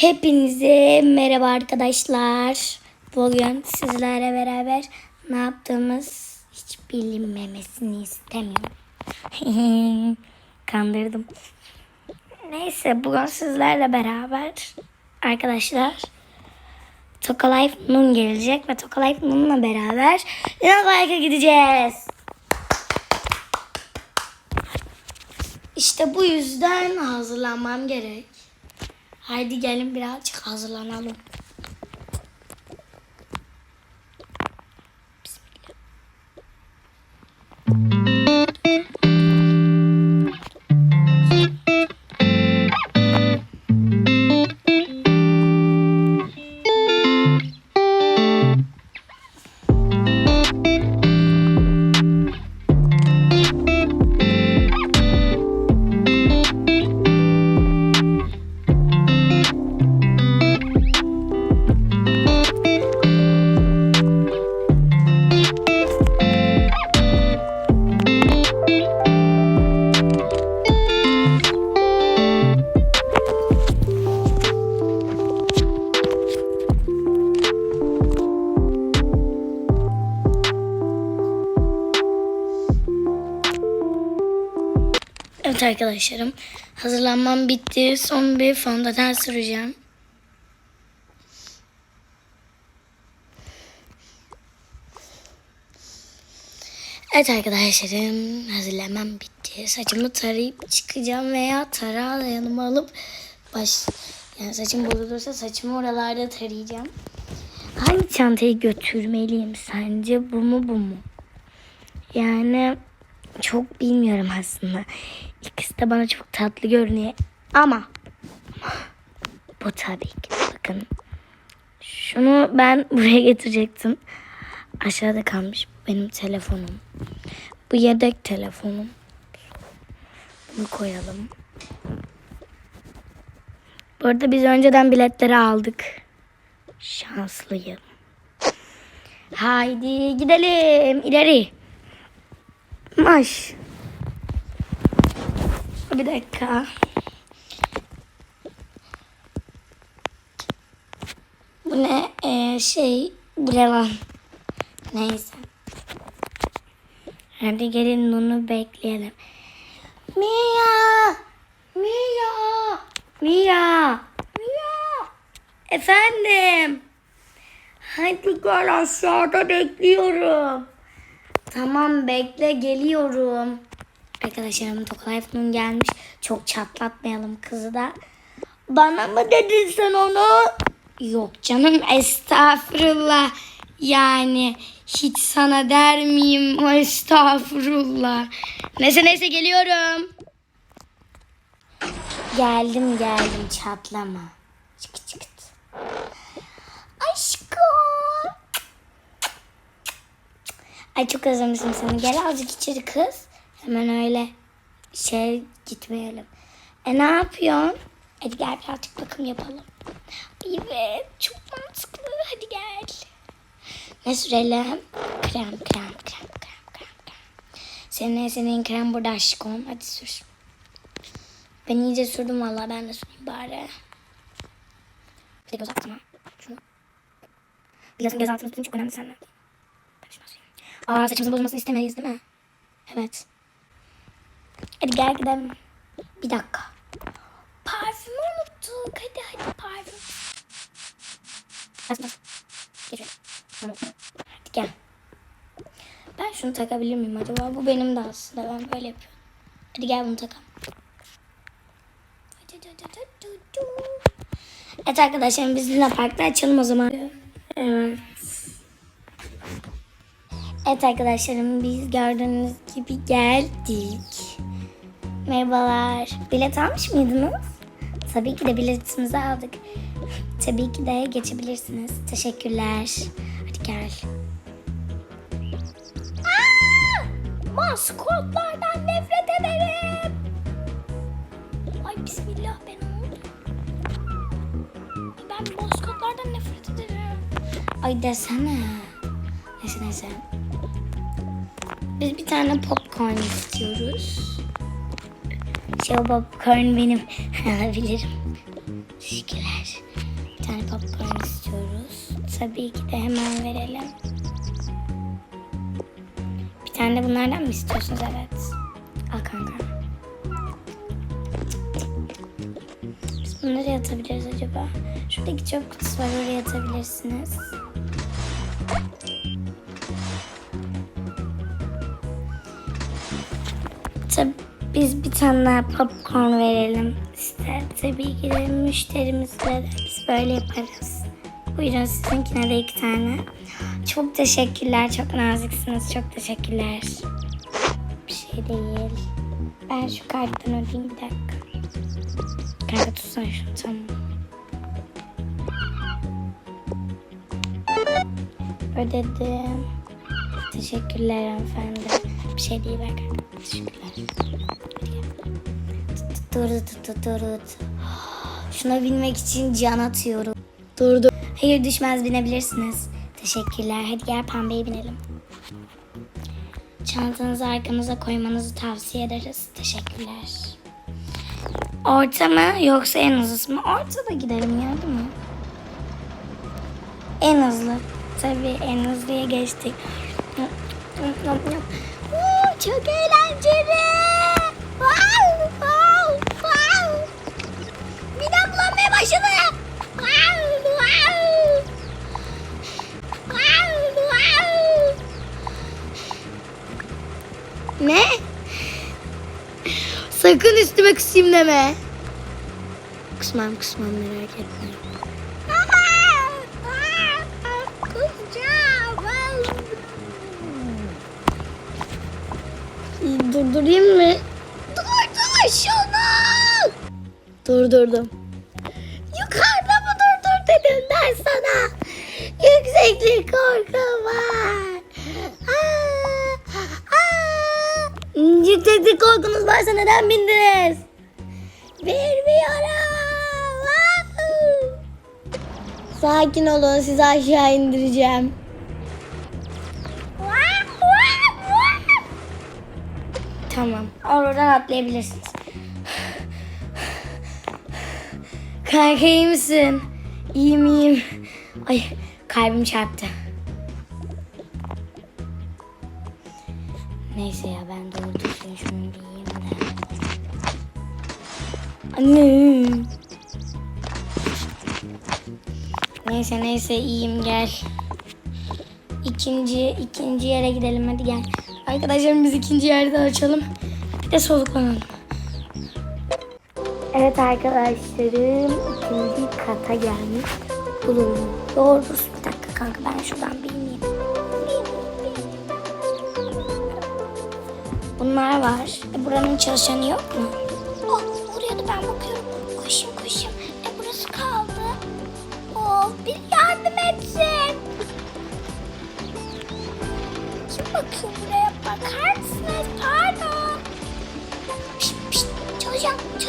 Hepinize merhaba arkadaşlar. Bugün sizlerle beraber ne yaptığımız hiç bilinmemesini istemiyorum. Kandırdım. Neyse bugün sizlerle beraber arkadaşlar Toka Life Moon gelecek ve Toka Life Moon'la beraber Luna gideceğiz. İşte bu yüzden hazırlanmam gerek. Haydi gelin birazcık hazırlanalım. Evet arkadaşlarım. Hazırlanmam bitti. Son bir fondöten süreceğim. Evet arkadaşlarım. Hazırlanmam bitti. Saçımı tarayıp çıkacağım veya tarağı yanıma alıp baş... Yani saçım bozulursa saçımı oralarda tarayacağım. Hangi çantayı götürmeliyim sence? Bu mu bu mu? Yani çok bilmiyorum aslında. İkisi de bana çok tatlı görünüyor. Ama bu tabii ki. Bakın. Şunu ben buraya getirecektim. Aşağıda kalmış. Benim telefonum. Bu yedek telefonum. Bunu koyalım. Bu arada biz önceden biletleri aldık. Şanslıyım. Haydi gidelim ileri. Maş. Bir dakika. Bu ne? Ee, şey, lan? Neyse. Hadi gelin onu bekleyelim. Mia! Mia! Mia! Mia! Efendim? Hadi gel aşağıda bekliyorum. Tamam bekle geliyorum. Arkadaşlarım Tokayf'ın gelmiş. Çok çatlatmayalım kızı da. Bana mı dedin sen onu? Yok canım estağfurullah. Yani hiç sana der miyim? Estağfurullah. Neyse neyse geliyorum. Geldim geldim çatlama. Çık çık. Aşkım. Ay çok özlemişim seni. Gel azıcık içeri kız. Hemen öyle şey gitmeyelim. E ne yapıyorsun? Hadi gel birazcık bakım yapalım. Evet çok mantıklı. Hadi gel. Ne sürelim? Krem, krem, krem, krem, krem, krem. Senin, senin krem burada aşkım. Hadi sür. Ben iyice sürdüm valla. Ben de süreyim bari. Bir de göz altına. Şunu. Biliyorsun göz altına tutun çok önemli senden. Ben şunu süreyim. Aa saçımızın bozulmasını istemeyiz değil mi? Evet. Hadi gel gidelim. Bir dakika. Parfümü unuttuk. Hadi hadi parfüm. Bas bas. Tamam. Hadi gel. Ben şunu takabilir miyim acaba? Bu benim de aslında. Ben böyle yapıyorum. Hadi gel bunu takalım. Evet arkadaşlar biz Luna Park'ta açalım o zaman. Evet. Evet arkadaşlarım biz gördüğünüz gibi geldik. Merhabalar. Bilet almış mıydınız? Tabii ki de biletimizi aldık. Tabii ki de geçebilirsiniz. Teşekkürler. Hadi gel. Aa! Maskotlardan nefret ederim. Ay bismillah ben. Ben maskotlardan nefret ederim. Ay desene. Neyse neyse. Biz bir tane popcorn istiyoruz. O popcorn benim. Alabilirim. Teşekkürler. Bir tane popcorn istiyoruz. Tabii ki de hemen verelim. Bir tane de bunlardan mı istiyorsunuz? Evet. Al kanka. Biz nereye atabiliriz acaba? Şuradaki çöp kutusu var oraya atabilirsiniz. Biz bir tane daha popcorn verelim ister. Tabii ki de müşterimizle de biz böyle yaparız. Buyurun sizinkine de iki tane. Çok teşekkürler, çok naziksiniz. Çok teşekkürler. Bir şey değil. Ben şu karttan ödeyeyim bir dakika. Kanka tutsana şunu tamam. Ödedim. Teşekkürler hanımefendi. Bir şey değil kanka. Teşekkürler. Dur dur dur dur dur. Şuna binmek için can atıyorum. Dur dur. Hayır düşmez binebilirsiniz. Teşekkürler. Hadi gel pembeye binelim. Çantanızı arkanıza koymanızı tavsiye ederiz. Teşekkürler. Orta mı yoksa en hızlısı mı? Ortada gidelim ya değil mi? En hızlı. Tabii en hızlıya geçtik. Çok eğlenceli. Wow, Wow. Ne? Sakın üstüme kusayım deme. Kusmam kusmam merak etme. Durdurayım mı? Durdur şunu. Durdurdum. Yukarıda mı durdur dedim ben sana. Yükseklik korkum var. Aa. Yükseklik korkunuz varsa neden bindiniz? Bilmiyorum. Sakin olun sizi aşağı indireceğim. Tamam. Oradan atlayabilirsiniz. Kanka iyi misin? İyiyim iyiyim. Ay kalbim çarptı. Neyse ya ben doğru düzgün şunu giyeyim de. Anne. Neyse neyse iyiyim gel. İkinci ikinci yere gidelim hadi gel. Arkadaşlar biz ikinci yerde açalım. Bir de soluklanalım. Evet arkadaşlarım ikinci kata gelmiş bulundum. Doğrusu bir dakika kanka ben şuradan bir ineyim. Bunlar var. E, buranın çalışanı yok mu? Oh, da ben bakıyorum. Koşayım koşayım. E burası kaldı. Oh, bir yardım etsin.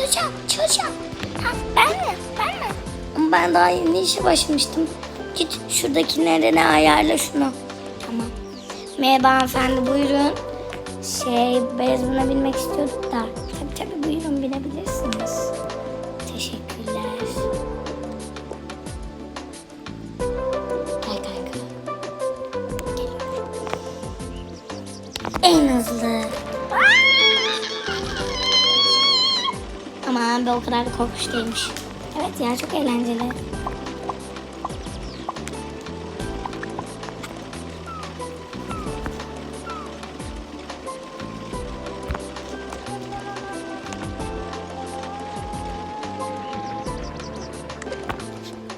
Çalışan, çalışan. Ha, ben mi? Ben mi? Ben daha yeni işe başlamıştım. Git şuradakilere ne ayarla şunu. Tamam. Merhaba hanımefendi buyurun. Şey beyaz binmek istiyorduk da. Tabii tabii buyurun Aman be o kadar da korkunç değilmiş. Evet ya çok eğlenceli.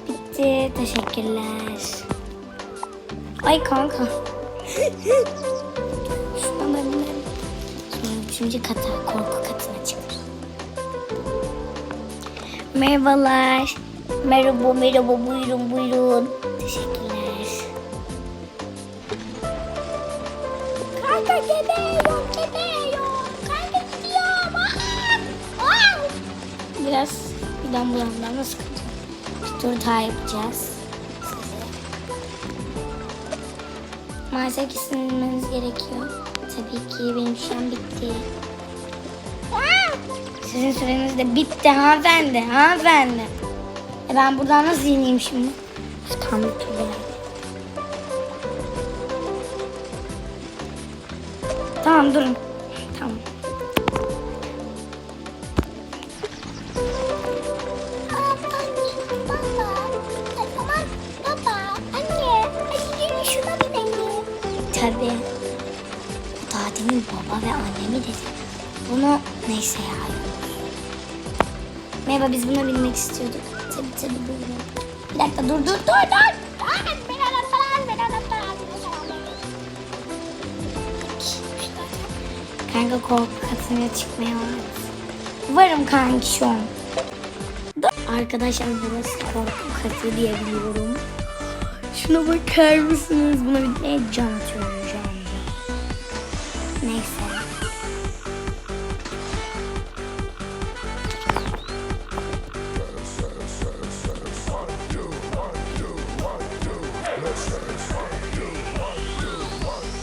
Bitti. Teşekkürler. Ay kanka. Şuna ben üçüncü kata, korku Merhabalar. Merhaba, merhaba. Buyurun, buyurun. Teşekkürler. Kanka gebeğiyorum, gebeğiyorum. Kanka gidiyorum. Aa! Aa! Biraz bulandı ama sıkıntı yok. Bir tur daha yapacağız. Maalesef ki sinirmeniz gerekiyor. Tabii ki benim şu an bitti. Sizin süreniz de bitti hanımefendi, hanımefendi. E ben buradan nasıl ineyim şimdi? Tam bir. Tamam durun. Tamam. Tabii. Daha demin baba ve annemi dedi. Bunu neyse ya. Merhaba biz buna binmek istiyorduk. Tabii tabii buyurun. Bir dakika dur dur dur dur. Beni anahtar, beni anahtar. Kanka korku katına çıkmaya var. Varım kanki şu an. Arkadaşlar burası korku katı diyebiliyorum. Şuna bakar mısınız? Buna bir ne can atıyorum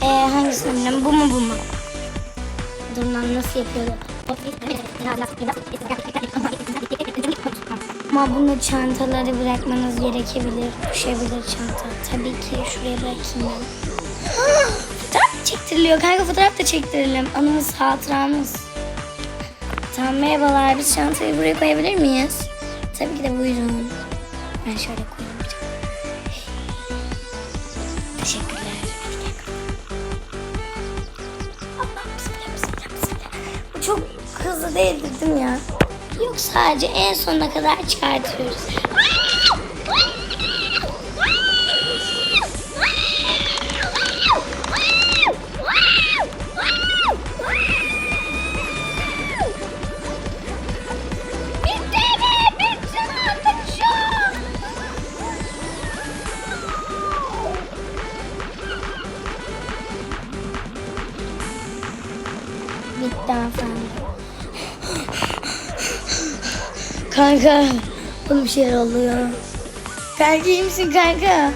Ee, hangisini bilmiyorum. Bu mu bu mu? Dur lan nasıl yapıyordu? Ama bunu çantaları bırakmanız gerekebilir. Düşebilir çanta. Tabii ki şuraya bırakayım ben. Fotoğraf mı çektiriliyor? Kanka fotoğraf da çektirelim. Anımız, hatıramız. Tamam merhabalar. Biz çantayı buraya koyabilir miyiz? Tabii ki de buyurun. Ben şöyle koyayım. Hızlı değildir değil mi ya? Yok sadece en sonuna kadar çıkartıyoruz. Kanka, bana bir şeyler oluyor. Kanka iyi misin kanka?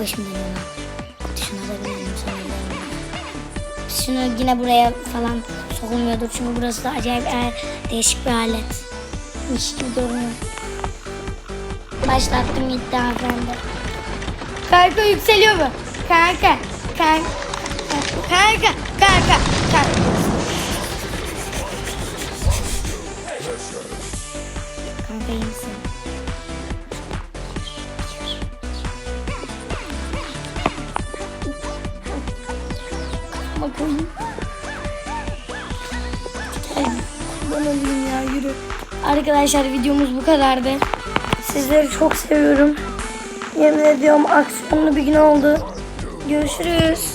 Başım dönüyor. Şuna da binelim. Şunu yine buraya falan sokulmuyordur çünkü burası da acayip er, değişik bir alet. Hiç gibi görünüyor. Başlattım gitti efendim. Kanka yükseliyor mu? Kanka, kanka, kanka, kanka, kanka. Bakayım. Ay, Ben öldüm ya yürü. Arkadaşlar videomuz bu kadardı. Sizleri çok seviyorum. Yemin ediyorum aksiyonlu bir gün oldu. Görüşürüz.